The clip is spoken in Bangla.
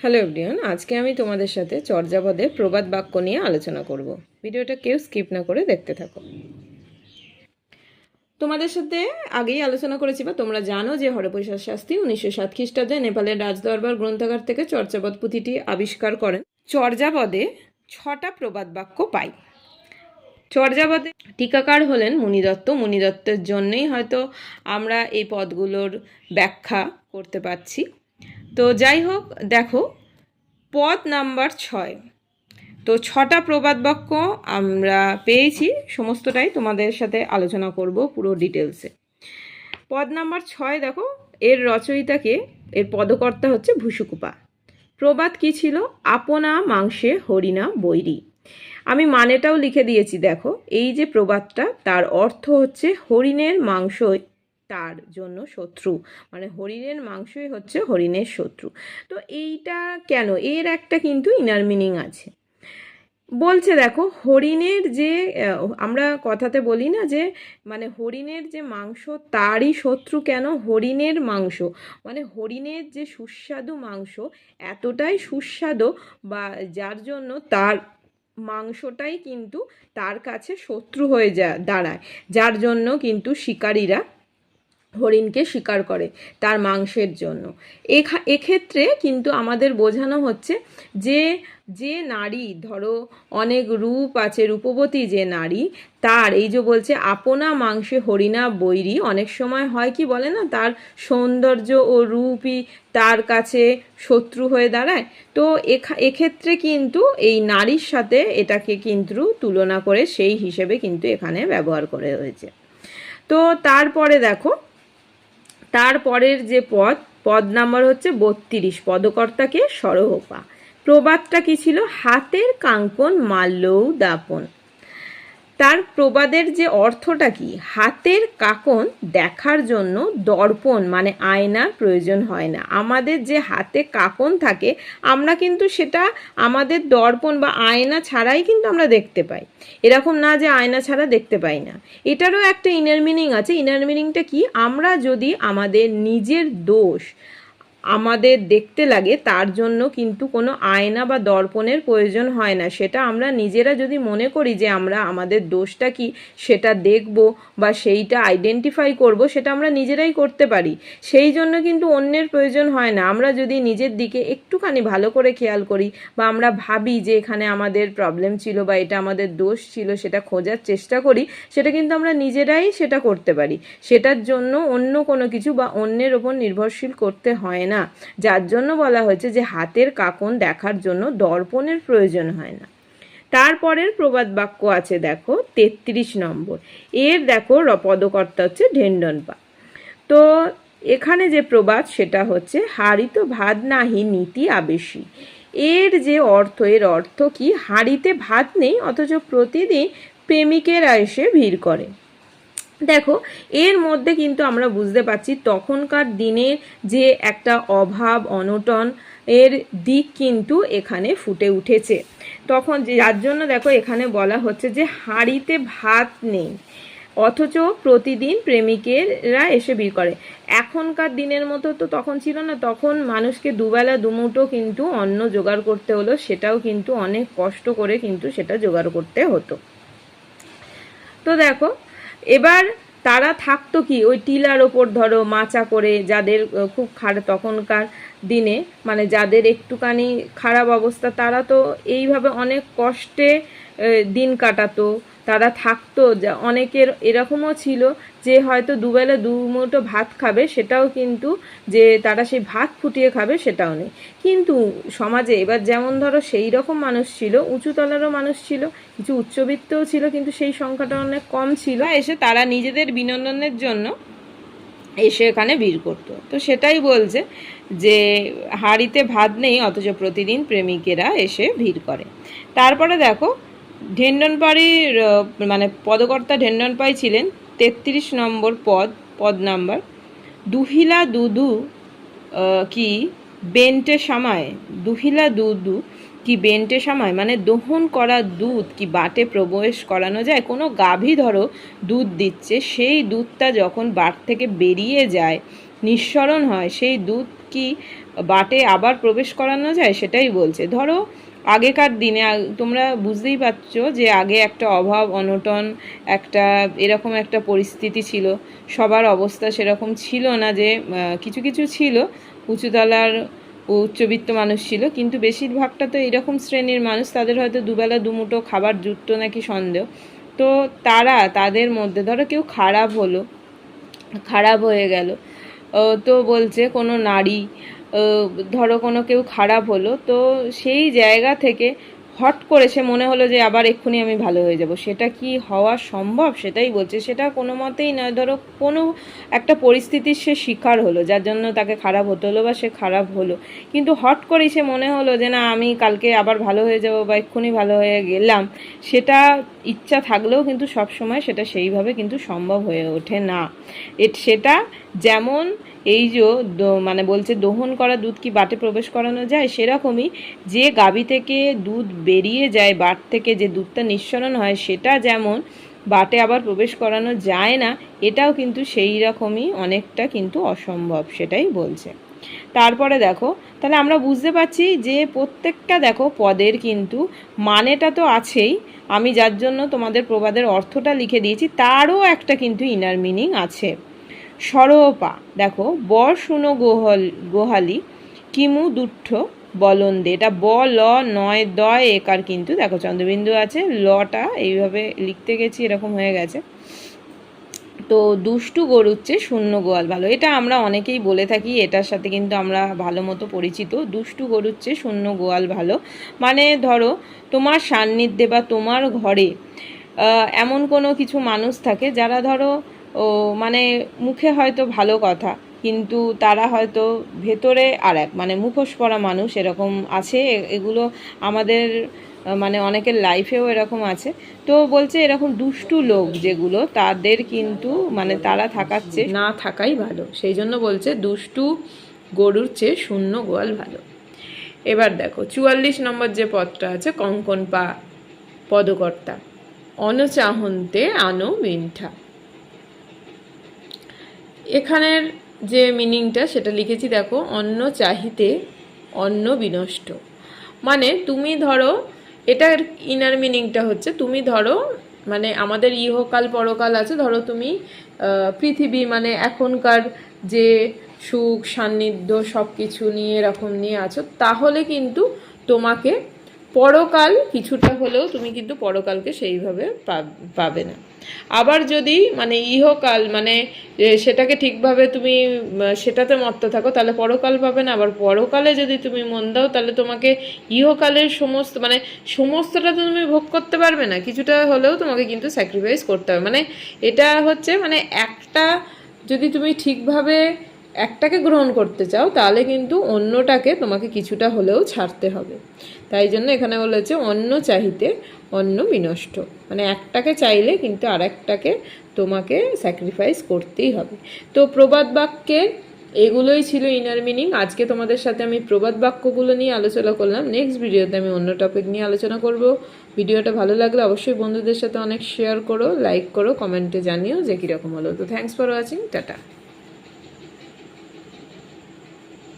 হ্যালো এভরিওয়ান, আজকে আমি তোমাদের সাথে চর্যাপদে প্রবাদ বাক্য নিয়ে আলোচনা করব। ভিডিওটা কেউ স্কিপ না করে দেখতে থাকো। তোমাদের সাথে আগেই আলোচনা করেছি বা তোমরা জানো যে হরপ্রসাদ শাস্তি উনিশশো সাত খ্রিস্টাব্দে নেপালের রাজদরবার গ্রন্থাগার থেকে চর্যাপদ পুঁথিটি আবিষ্কার করেন। চর্যাপদে ছটা প্রবাদ বাক্য পাই। চর্যাপদে টিকাকার হলেন মুনিদত্ত। মুনিদত্তের জন্যই হয়তো আমরা এই পদগুলোর ব্যাখ্যা করতে পারছি। তো যাই হোক, দেখো, পদ নাম্বার ছয়। তো ছটা প্রবাদ বাক্য আমরা পেয়েছি, সমস্তটাই তোমাদের সাথে আলোচনা করব পুরো ডিটেলসে পদ নাম্বার ছয়, দেখো, এর রচয়িতাকে, এর পদকর্তা হচ্ছে ভুসুকুপা প্রবাদ কি ছিল? আপনা মাংসে হরিণা বৈরী। আমি মানেটাও লিখে দিয়েছি, দেখো, এই যে প্রবাদটা, তার অর্থ হচ্ছে হরিণের মাংসই তার জন্য শত্রু। মানে হরিণের মাংসই হচ্ছে হরিণের শত্রু। তো এইটা কেন? এর একটা কিন্তু ইনার মিনিং আছে। বলছে দেখো, হরিণের যে আমরা কথাতে বলি না যে মানে হরিণের যে মাংস, তারই শত্রু কেন? হরিণের মাংস। মানে হরিণের যে সুস্বাদু মাংস, এতটাই সুস্বাদু বা যার জন্য তার মাংসটাই কিন্তু তার কাছে শত্রু হয়ে যা, দাঁড়ায়। যার জন্য কিন্তু শিকারীরা হরিণকে শিকার করে তার মাংসের জন্য। এক্ষেত্রে কিন্তু আমাদের বোঝানো হচ্ছে যে যে নারী, ধরো অনেক রূপ আছে, রূপবতী যে নারী, তার এই যে বলছে আপনা মাংসে হরিণা বৈরী, অনেক সময় হয় কি বলে না, তার সৌন্দর্য ও রূপই তার কাছে শত্রু হয়ে দাঁড়ায়। তো এক্ষেত্রে কিন্তু এই নারীর সাথে এটাকে কিন্তু তুলনা করে সেই হিসেবে কিন্তু এখানে ব্যবহার করে হয়েছে। তো তারপরে দেখো তারপরের যে পদ পদ নাম্বার হচ্ছে বত্রিশ, পদকর্তাকে সরহপা। প্রবাদটা কি ছিল? হাতের কাঙ্কন মাল্যৌ দাপন তার প্রবাদের যে অর্থটা কি? হাতের কাকন দেখার জন্য দর্পণ মানে আয়নার প্রয়োজন হয় না। আমাদের যে হাতে কাকন থাকে, আমরা কিন্তু সেটা আমাদের দর্পণ বা আয়না ছাড়াই কিন্তু আমরা দেখতে পাই। এরকম না যে আয়না ছাড়া দেখতে পাই না। এটারও একটা ইনার মিনিং আছে। ইনার মিনিংটা কি? আমরা যদি আমাদের নিজের দোষ আমাদের দেখতে লাগে, তার জন্য কিন্তু কোনো আয়না বা দর্পণের প্রয়োজন হয় না। সেটা আমরা নিজেরা যদি মনে করি যে আমরা, আমাদের দোষটা কি, সেটা দেখব বা সেইটা আইডেন্টিফাই করব, সেটা আমরা নিজেরাই করতে পারি। সেই জন্য কিন্তু অন্যের প্রয়োজন হয় না। আমরা যদি নিজের দিকে একটুখানি ভালো করে খেয়াল করি বা আমরা ভাবি যে এখানে আমাদের প্রবলেম ছিল বা এটা আমাদের দোষ ছিল, সেটা খোঁজার চেষ্টা করি, সেটা কিন্তু আমরা নিজেরাই সেটা করতে পারি। সেটার জন্য অন্য কোনো কিছু বা অন্যের ওপর নির্ভরশীল করতে হয় না। যার জন্য বলা হয়েছে যে হাতের কাকন দেখার জন্য দর্পণের প্রয়োজন হয় না। তারপরের প্রবাদ বাক্য আছে দেখো, তেত্রিশ নম্বর। এর দেখো পদকর্তা হচ্ছে ঢেন্ডনপা তো এখানে যে প্রবাদ, সেটা হচ্ছে হাড়িত ভাত নাহি নীতি আবেশী। এর যে অর্থ, এর অর্থ কি? হাড়িতে ভাত নেই, অথচ প্রতিদিন প্রেমিকেরা এসে ভিড় করে। দেখো, এর মধ্যে কিন্তু আমরা বুঝতে পারছি তখনকার দিনের যে একটা অভাব, অনটন, এর দিক কিন্তু এখানে ফুটে উঠেছে। তখন যার জন্য দেখো এখানে বলা হচ্ছে যে হাঁড়িতে ভাত নেই, অথচ প্রতিদিন প্রেমিকেরা এসে ভিড় করে। এখনকার দিনের মতো তো তখন ছিল না, তখন মানুষকে দুবেলা দুমুঠো কিন্তু অন্ন জোগাড় করতে হলো, সেটাও কিন্তু অনেক কষ্ট করে কিন্তু সেটা জোগাড় করতে হতো। তো দেখো এবার তারা থাকতো কি? ওই টিলার ওপর ধরো মাচা করে যাদের খুব খারাপ তখনকার দিনে মানে যাদের একটুখানি খারাপ অবস্থা, তারা তো এইভাবে অনেক কষ্টে দিন কাটাতো। তারা থাকতো, যা অনেকের এরকমও ছিল যে হয়তো দুবেলা দু মুঠো ভাত খাবে, সেটাও কিন্তু যে তারা সেই ভাত ফুটিয়ে খাবে সেটাও নেই। কিন্তু সমাজে এবার যেমন ধরো সেই রকম মানুষ ছিল, উঁচু তলারও মানুষ ছিল, কিছু উচ্চবিত্তও ছিল, কিন্তু সেই সংখ্যাটা অনেক কম ছিল। এসে তারা নিজেদের বিনোদনের জন্য এসে এখানে ভিড় করতো। তো সেটাই বলছে যে হাড়িতে ভাত নেই, অথচ প্রতিদিন প্রেমিকেরা এসে ভিড় করে। তারপরে দেখো ঢেন্ডনপাড়ির মানে পদকর্তা ঢেন্ডনপাই ছিলেন তেত্রিশ নম্বর পদ পদ নাম্বার। দুহিলা দুদু কি বেন্টে সামায়, দুহিলা দুদু কি বেন্টে সামায় মানে দহন করা দুধ কি বাটে প্রবেশ করানো যায়? কোনো গাভী ধরো দুধ দিচ্ছে, সেই দুধটা যখন বাট থেকে বেরিয়ে যায়, নিঃসরণ হয়, সেই দুধ কি বাটে আবার প্রবেশ করানো যায়? সেটাই বলছে। ধরো আগেকার দিনে তোমরা বুঝতেই পারছ যে আগে একটা অভাব, অনটন, একটা এরকম একটা পরিস্থিতি ছিল। সবার অবস্থা সেরকম ছিল না যে কিছু কিছু ছিল উঁচুতলার উচ্চবিত্ত মানুষ ছিল, কিন্তু বেশিরভাগটা তো এরকম শ্রেণির মানুষ, তাদের হয়তো দুবেলা দুমুঠো খাবার জুটতো নাকি সন্দেহ। তো তারা, তাদের মধ্যে, ধরো কেউ খারাপ হলো, খারাপ হয়ে গেল তো বলছে কোনো নারী ধরো কোনো কেউ খারাপ হলো তো সেই জায়গা থেকে হট করে সে মনে হলো যে আবার এক্ষুনি আমি ভালো হয়ে যাব। সেটা কি হওয়া সম্ভব? সেটাই বলছে। সেটা কোনো মতেই নয়। ধরো, কোনো একটা পরিস্থিতির সে শিকার হলো, যার জন্য তাকে খারাপ হতে হলো বা সে খারাপ হলো। কিন্তু হট করেই সে মনে হলো যে, না, আমি কালকে আবার ভালো হয়ে যাব বা এক্ষুনি ভালো হয়ে গেলাম। সেটা ইচ্ছা থাকলেও কিন্তু সব সময় সেটা সেইভাবে কিন্তু সম্ভব হয়ে ওঠে না। এট, সেটা যেমন এই যে মানে বলছে দহন করা দুধ কি বাটে প্রবেশ করানো যায়? সেরকমই যে গাভী থেকে দুধ বেরিয়ে যায়, বাট থেকে যে দুধটা নিঃসরণ হয়, সেটা যেমন বাটে আবার প্রবেশ করানো যায় না, এটাও কিন্তু সেই রকমই অনেকটা কিন্তু অসম্ভব, সেটাই বলছে। তারপরে দেখো, তাহলে আমরা বুঝতে পারছি যে প্রত্যেকটা দেখো পদের কিন্তু মানেটা তো আছেই। আমি যার জন্য তোমাদের প্রবাদের অর্থটা লিখে দিয়েছি, তারও একটা কিন্তু ইনার মিনিং আছে। সরপা। দেখো, বর শুনো গোহল, গোহালি, কিমু দুঠ্ঠ বলন্দে। এটা ব, ল, নয় দয় একার কিন্তু, দেখো, চন্দ্রবিন্দু আছে, লটা, এইভাবে লিখতে গেছি, এরকম হয়ে গেছে। তো দুষ্টু গরুর চেয়ে শূন্য গোয়াল ভালো। এটা আমরা অনেকেই বলে থাকি, এটার সাথে কিন্তু আমরা ভালো মতো পরিচিত। দুষ্টু গরুর চেয়ে শূন্য গোয়াল ভালো। মানে ধরো, তোমার সান্নিধ্যে বা তোমার ঘরে এমন কোনো কিছু মানুষ থাকে যারা ধরো ও মানে মুখে হয়তো ভালো কথা, কিন্তু তারা হয়তো ভেতরে আর এক মানে মুখোশ পরা মানুষ এরকম আছে এগুলো আমাদের মানে অনেকের লাইফেও এরকম আছে। তো বলছে এরকম দুষ্টু লোক যেগুলো, তাদের কিন্তু মানে তারা থাকাচ্ছে না থাকাই ভালো। সেই জন্য বলছে দুষ্টু গরুর চেয়ে শূন্য গোয়াল ভালো। এবার দেখো, চুয়াল্লিশ নম্বর যে পদটা আছে, কঙ্কন পা পদকর্তা, অনচাহন্তে আনো মিন্ঠা। এখানের যে মিনিংটা সেটা লিখেছি, দেখো, অন্ন চাহিতে অন্ন বিনষ্ট। মানে তুমি ধরো, এটার ইনার মিনিংটা হচ্ছে, তুমি ধরো মানে আমাদের ইহকাল, পরকাল আছে, ধরো তুমি পৃথিবী মানে এখনকার যে সুখ, সান্নিধ্য সব কিছু নিয়ে, এরকম নিয়ে আছো, তাহলে কিন্তু তোমাকে পরকাল কিছুটা হলেও তুমি কিন্তু পরকালকে সেইভাবে পাবে না। আবার যদি মানে ইহকাল মানে সেটাকে ঠিকভাবে তুমি সেটাতে মত্ত থাকো, তাহলে পরকাল পাবে না। আবার পরকালে যদি তুমি মন দাও, তাহলে তোমাকে ইহকালের সমস্ত মানে সমস্তটা তো তুমি ভোগ করতে পারবে না। কিছুটা হলেও তোমাকে কিন্তু স্যাক্রিফাইস করতে হবে। মানে এটা হচ্ছে মানে একটা যদি তুমি ঠিকভাবে একটাকে গ্রহণ করতে চাও, তাহলে কিন্তু অন্যটাকে তোমাকে কিছুটা হলেও ছাড়তে হবে। তাই জন্য এখানে বলেছে অন্য চাহিতে অন্য বিনষ্ট। মানে একটাকে চাইলে কিন্তু আর একটাকে তোমাকে স্যাক্রিফাইস করতেই হবে। তো প্রবাদ বাক্যের এগুলোই ছিল ইনার মিনিং আজকে তোমাদের সাথে আমি প্রবাদ বাক্যগুলো নিয়ে আলোচনা করলাম। নেক্সট ভিডিওতে আমি অন্য টপিক নিয়ে আলোচনা করব। ভিডিওটা ভালো লাগলে অবশ্যই বন্ধুদের সাথে অনেক শেয়ার করো লাইক করো কমেন্টে জানিও যে কীরকম হলো। তো থ্যাংকস ফর ওয়াচিং টাটা।